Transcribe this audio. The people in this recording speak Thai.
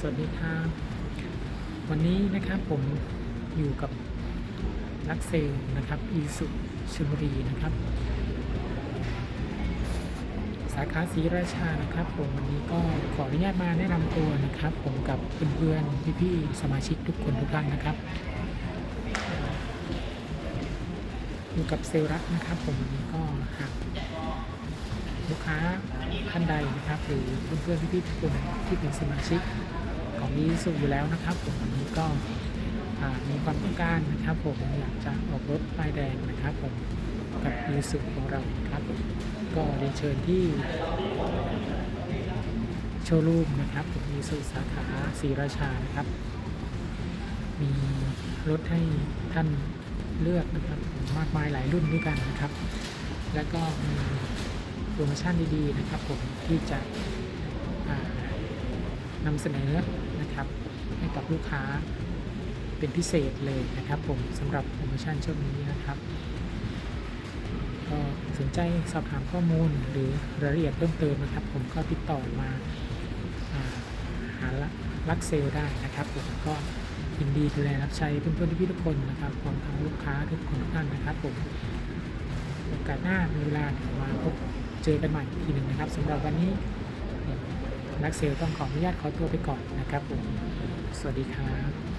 สวัสดีครับวันนี้นะครับผมอยู่กับนักเซลนะครับอีสุชลบุรีนะครับ สาขาศรีราชานะครับผมวันนี้ก็ขออนุญาตมาแนะนำตัวนะครับ ผมกับเพื่อนๆพี่ๆสมาชิกทุกคนทุกท่านนะครับ อยู่กับเซลรักนะครับ ผมวันนี้ก็หากลูกค้าท่านใดนะครับ หรือเพื่อนๆพี่ๆทุกคนที่เป็นสมาชิก องอีสุอยู่แล้วนะครับผมวันนี้ก็มีความต้องการนะครับผมอยากจะออกรถป้ายแดงนะครับผมกับอีสุของเราครับ ก็เรียนเชิญที่โชว์รูมนะครับผมมีสุสาขาศรีราชานะครับ มีรถให้ท่านเลือกนะครับมากมายหลายรุ่นด้วยกันนะครับ แล้วก็มีโปรโมชั่นดีๆนะครับผมที่จะ นำเสนอนะครับให้กับลูกค้าเป็นพิเศษเลยนะครับผมสำหรับโปรโมชั่นช่วงนี้นะครับก็สนใจสอบถามข้อมูลหรือรายละเอียดเพิ่มเติมนะครับ ผมก็ติดต่อมาหาลักเซลได้นะครับผมก็ยินดีดูแลรับใช้เพื่อนๆพี่ทุกคนนะครับรวมทั้งลูกค้าทุกคนทุกท่านนะครับผมโอกาสหน้ามีเวลาเดี๋ยวมาพบเจอกันใหม่อีกทีหนึ่งนะครับสำหรับวันนี้ นักเซลต้องขออนุญาตขอตัวไปก่อนนะครับผม สวัสดีครับ